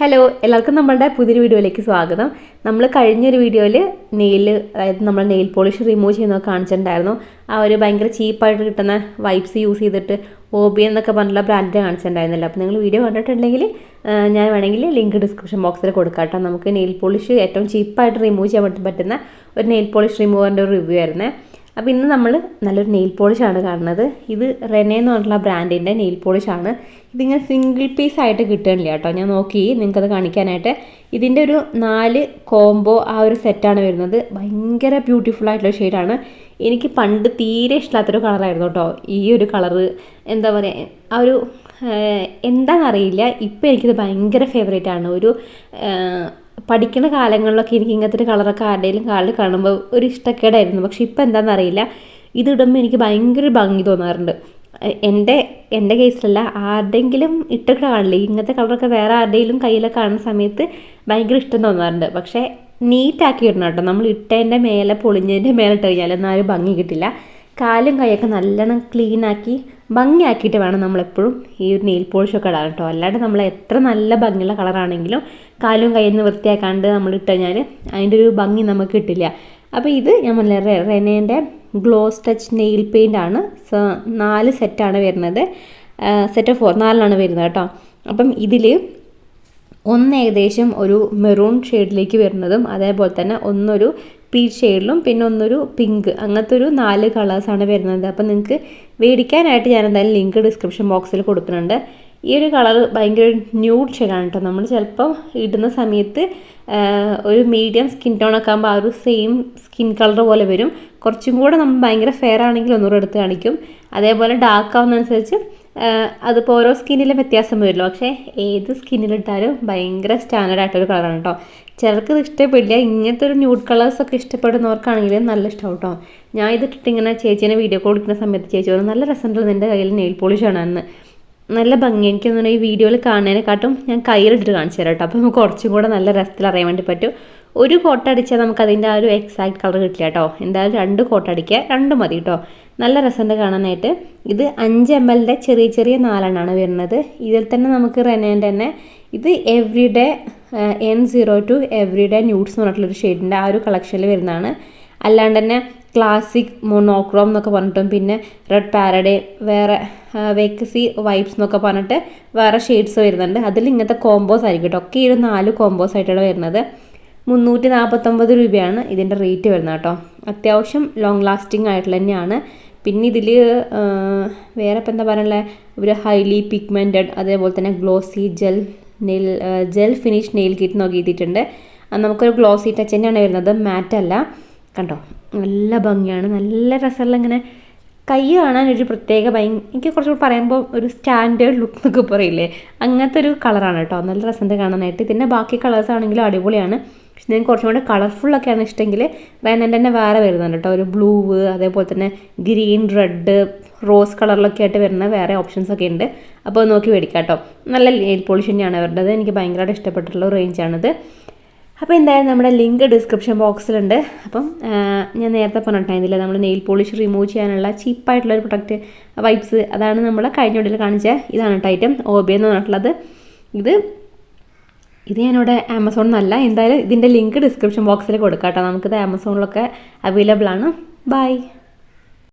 Hello എല്ലാവർക്കും നമ്മളുടെ പുതിയൊരു വീഡിയോയിലേക്ക് സ്വാഗതം. നമ്മൾ കഴിഞ്ഞൊരു വീഡിയോയിൽ നെയിൽ അതായത് നമ്മൾ നെയിൽ പോളിഷ് റിമൂവ് ചെയ്യുന്നതൊക്കെ കാണിച്ചിട്ടുണ്ടായിരുന്നു. ആ ഒരു ഭയങ്കര ചീപ്പായിട്ട് കിട്ടുന്ന വൈപ്സ് യൂസ് ചെയ്തിട്ട് ഓബി എന്നൊക്കെ പറഞ്ഞിട്ടുള്ള ബ്രാൻഡ് കാണിച്ചിട്ടുണ്ടായിരുന്നില്ല. അപ്പോൾ നിങ്ങൾ വീഡിയോ കണ്ടിട്ടുണ്ടെങ്കിൽ ഞാൻ വേണമെങ്കിൽ ലിങ്ക് ഡിസ്ക്രിപ്ഷൻ ബോക്സിൽ കൊടുക്കാട്ടോ നമുക്ക് നെയിൽ പോളിഷ് ഏറ്റവും ചീപ്പായിട്ട് റിമൂവ് ചെയ്യാൻ പറ്റുന്ന ഒരു നെയിൽ പോളിഷ് റിമൂവറിന്റെ ഒരു റിവ്യൂ ആയിരുന്നേ. അപ്പോൾ ഇന്ന് നമ്മൾ നല്ലൊരു നെയിൽ പോളിഷാണ് കാണുന്നത്. ഇത് റെനെ എന്ന് പറഞ്ഞിട്ടുള്ള ബ്രാൻഡിന്റെ നെയിൽ പോളിഷാണ് ഇതിങ്ങനെ സിംഗിൾ പീസ് ആയിട്ട് കിട്ടണില്ല കേട്ടോ. ഞാൻ നോക്കി നിങ്ങൾക്കത് കാണിക്കാനായിട്ട്. ഇതിന്റെ ഒരു നാല് കോംബോ ആ ഒരു സെറ്റാണ് വരുന്നത്. ഭയങ്കര ബ്യൂട്ടിഫുൾ ആയിട്ടുള്ള ഷെയ്ഡാണ് എനിക്ക് പണ്ട് തീരെ ഇഷ്ടമില്ലാത്തൊരു കളറായിരുന്നു കേട്ടോ. ഈ ഒരു കളറ് എന്താ പറയുക ആ ഒരു എന്താണെന്നറിയില്ല. ഇപ്പോൾ എനിക്കിത് ഭയങ്കര ഫേവറേറ്റ് ആണ്. ഒരു പഠിക്കുന്ന കാലങ്ങളിലൊക്കെ എനിക്ക് ഇങ്ങനത്തെ ഒരു കളറൊക്കെ ആരുടെയും കാലിൽ കാണുമ്പോൾ ഒരു ഇഷ്ടക്കേടായിരുന്നു. പക്ഷെ ഇപ്പം എന്താണെന്നറിയില്ല അറിയില്ല ഇത് ഇടുമ്പോൾ എനിക്ക് ഭയങ്കര ഭംഗി തോന്നാറുണ്ട്. എന്റെ എന്റെ കേസിലല്ല ആരുടെങ്കിലും ഇട്ടൊക്കെ കാണില്ലേ? ഇങ്ങനത്തെ കളറൊക്കെ വേറെ ആരുടെയും കയ്യിലൊക്കെ കാണുന്ന സമയത്ത് ഭയങ്കര ഇഷ്ടം തോന്നാറുണ്ട്. പക്ഷേ നീറ്റാക്കി ഇടണം കേട്ടോ. നമ്മൾ ഇട്ടതിന്റെ മേലെ പൊളിഞ്ഞതിന്റെ മേലെ ഇട്ട് കഴിഞ്ഞാൽ എന്നാലും ഭംഗി കിട്ടില്ല. കാലും കൈയൊക്കെ നല്ലോണം ക്ലീൻ ആക്കി ഭംഗിയാക്കിയിട്ട് വേണം നമ്മളെപ്പോഴും ഈ ഒരു നെയിൽ പോളിഷൊക്കെ ഇടാൻ കേട്ടോ അല്ലാണ്ട് നമ്മൾ എത്ര നല്ല ഭംഗിയുള്ള കളറാണെങ്കിലും കാലും കയ്യിൽ നിന്ന് വൃത്തിയാക്കാണ്ട് നമ്മൾ ഇട്ട് കഴിഞ്ഞാൽ അതിന്റെ ഒരു ഭംഗി നമുക്ക് കിട്ടില്ല. അപ്പോൾ ഇത് ഞാൻ പറഞ്ഞ റെനേന്റെ ഗ്ലോസ് ടച്ച് നെയിൽ പെയിന്റ് ആണ്. നാല് സെറ്റാണ് വരുന്നത്. സെറ്റ് ഫോർ നാലിനാണ് വരുന്നത് കേട്ടോ അപ്പം ഇതിൽ ഒന്ന് ഏകദേശം ഒരു മെറൂൺ ഷെയ്ഡിലേക്ക് വരുന്നതും അതേപോലെ തന്നെ ഒന്നൊരു പീച്ച് ഷെയ്ഡിലും പിന്നെ ഒന്നൊരു പിങ്ക് അങ്ങനത്തെ ഒരു നാല് കളേഴ്സാണ് വരുന്നത്. അപ്പോൾ നിങ്ങൾക്ക് മേടിക്കാനായിട്ട് ഞാൻ എന്തായാലും ലിങ്ക് ഡിസ്ക്രിപ്ഷൻ ബോക്സിൽ കൊടുക്കുന്നുണ്ട്. ഈ ഒരു കളർ ഭയങ്കര ന്യൂഡ് ഷെയ്ഡാണ് കേട്ടോ നമ്മൾ ചിലപ്പം ഇടുന്ന സമയത്ത് ഒരു മീഡിയം സ്കിൻ ടോൺ ഒക്കെ ആകുമ്പോൾ ആ ഒരു സെയിം സ്കിൻ കളർ പോലെ വരും. കുറച്ചും കൂടെ നമ്മൾ ഭയങ്കര ഫെയർ ആണെങ്കിൽ ഒന്നുകൂടെ എടുത്ത് കാണിക്കും. അതേപോലെ ഡാർക്ക് ആവുന്നതനുസരിച്ച് അതിപ്പോൾ ഓരോ സ്കിന്നിലും വ്യത്യാസം വരുമല്ലോ. പക്ഷേ ഏത് സ്കിന്നിലിട്ടാലും ഭയങ്കര സ്റ്റാൻഡേർഡ് ആയിട്ടൊരു കളറാണ് കേട്ടോ ചിലർക്ക് ഇഷ്ടപ്പെടില്ല. ഇങ്ങനത്തെ ഒരു ന്യൂഡ് കളേഴ്സൊക്കെ ഇഷ്ടപ്പെടുന്നവർക്കാണെങ്കിൽ നല്ല ഇഷ്ടം കേട്ടോ ഞാൻ ഇതിട്ടിട്ട് ഇങ്ങനെ ചേച്ചീനെ വീഡിയോ കോൾ എടുക്കുന്ന സമയത്ത് ചേച്ചി പറഞ്ഞു നല്ല രസമുണ്ട് നിന്റെ കയ്യിൽ നെയിൽ പോളിഷ് ആണെന്ന്. നല്ല ഭംഗി. എനിക്ക് തോന്നുന്നു ഈ വീഡിയോയിൽ കാണുന്നതിനെക്കാട്ടും ഞാൻ കയ്യിലിട്ട് കാണിച്ചു തരാം കേട്ടോ അപ്പോൾ നമുക്ക് കുറച്ചും കൂടെ നല്ല രസത്തിൽ അറിയാൻ വേണ്ടി പറ്റും. ഒരു കോട്ട അടിച്ചാൽ നമുക്ക് അതിന്റെ ആ ഒരു എക്സാക്ട് കളർ കിട്ടില്ല കേട്ടോ എന്തായാലും രണ്ട് കോട്ട അടിക്കുക രണ്ട് മതി കേട്ടോ നല്ല രസമുണ്ട് കാണാനായിട്ട്. ഇത് അഞ്ച് എം എല്ലിന്റെ ചെറിയ ചെറിയ നാലെണ്ണമാണ് വരുന്നത്. ഇതിൽ തന്നെ നമുക്ക് റെനേന്റെ തന്നെ ഇത് every day N zero two every day nudes എന്ന് പറഞ്ഞിട്ടുള്ളൊരു ഷെയ്ഡിന്റെ ആ ഒരു കളക്ഷനിൽ വരുന്നതാണ്. അല്ലാണ്ട് തന്നെ ക്ലാസിക് മൊണോക്രോം എന്നൊക്കെ പറഞ്ഞിട്ടും പിന്നെ റെഡ് പാരഡേ വേറെ വേക്കസി വൈബ്സ് എന്നൊക്കെ പറഞ്ഞിട്ട് വേറെ ഷെയ്ഡ്സ് വരുന്നുണ്ട്. അതിൽ ഇങ്ങനത്തെ കോമ്പോസ് ആയിരിക്കും കേട്ടോ. ഒക്കെ ഈ ഒരു നാല് കോമ്പോസ് ആയിട്ടാണ് വരുന്നത്. മുന്നൂറ്റി നാൽപ്പത്തൊമ്പത് രൂപയാണ് ഇതിന്റെ റേറ്റ് വരുന്നത് കേട്ടോ. അത്യാവശ്യം ലോങ് ലാസ്റ്റിംഗ് ആയിട്ടുള്ള തന്നെയാണ്. പിന്നെ ഇതിൽ വേറെ ഇപ്പം എന്താ പറയുക ഒരു ഹൈലി പിഗ്മെന്റഡ് അതേപോലെ തന്നെ glossy gel nail gel finish nail kit നോക്കി എഴുതിയിട്ടുണ്ട്. നമുക്കൊരു ഗ്ലോസി ടച്ച് തന്നെയാണ് വരുന്നത്. മാറ്റ് അല്ല. കണ്ടോ? നല്ല ഭംഗിയാണ്. നല്ല രസമുള്ള ഇങ്ങനെ കൈ കാണാൻ ഒരു പ്രത്യേക ഭയ എനിക്ക് കുറച്ചുകൂടി പറയുമ്പോൾ ഒരു സ്റ്റാൻഡേർഡ് ലുക്ക് എന്നൊക്കെ പറയില്ലേ? അങ്ങനത്തെ ഒരു കളറാണ് കേട്ടോ. നല്ല രസമുണ്ട് കാണാനായിട്ട്. പിന്നെ ബാക്കി കളേഴ്സ് ആണെങ്കിലും അടിപൊളിയാണ്. പക്ഷെ ഞാൻ കുറച്ചും കൂടെ കളർഫുള്ളൊക്കെയാണ് ഇഷ്ടമെങ്കിൽ റൈനന്റെ തന്നെ വേറെ വരുന്നുണ്ട് കേട്ടോ. ഒരു ബ്ലൂ അതേപോലെ തന്നെ ഗ്രീൻ റെഡ് റോസ് കളറിലൊക്കെ ആയിട്ട് വരുന്ന വേറെ ഓപ്ഷൻസ് ഒക്കെ ഉണ്ട്. അപ്പോൾ നോക്കി മേടിക്കാം കേട്ടോ. നല്ല നെയിൽ പോളിഷ് തന്നെയാണ് അവരുടേത്. എനിക്ക് ഭയങ്കരമായിട്ട് ഇഷ്ടപ്പെട്ടിട്ടുള്ള റേഞ്ചാണിത് അപ്പോൾ എന്തായാലും നമ്മുടെ ലിങ്ക് ഡിസ്ക്രിപ്ഷൻ ബോക്സിലുണ്ട് അപ്പം ഞാൻ നേരത്തെ പറഞ്ഞിട്ടുണ്ടായിരുന്നില്ല നമ്മൾ നെയിൽ പോളിഷ് റിമൂവ് ചെയ്യാനുള്ള ചീപ്പായിട്ടുള്ള ഒരു പ്രൊഡക്റ്റ് വൈപ്സ് അതാണ് നമ്മൾ കഴിഞ്ഞ ഉടലിൽ കാണിച്ച ഇതാണ് കേട്ടോ ഐറ്റം എന്ന് പറഞ്ഞിട്ടുള്ളത്. ഇത് ഇത് ഞാനിവിടെ ആമസോൺ എന്തായാലും ഇതിന്റെ ലിങ്ക് ഡിസ്ക്രിപ്ഷൻ ബോക്സിൽ കൊടുക്കാം കേട്ടോ നമുക്കിത് ആമസോണിലൊക്കെ അവൈലബിൾ ആണ്. ബൈ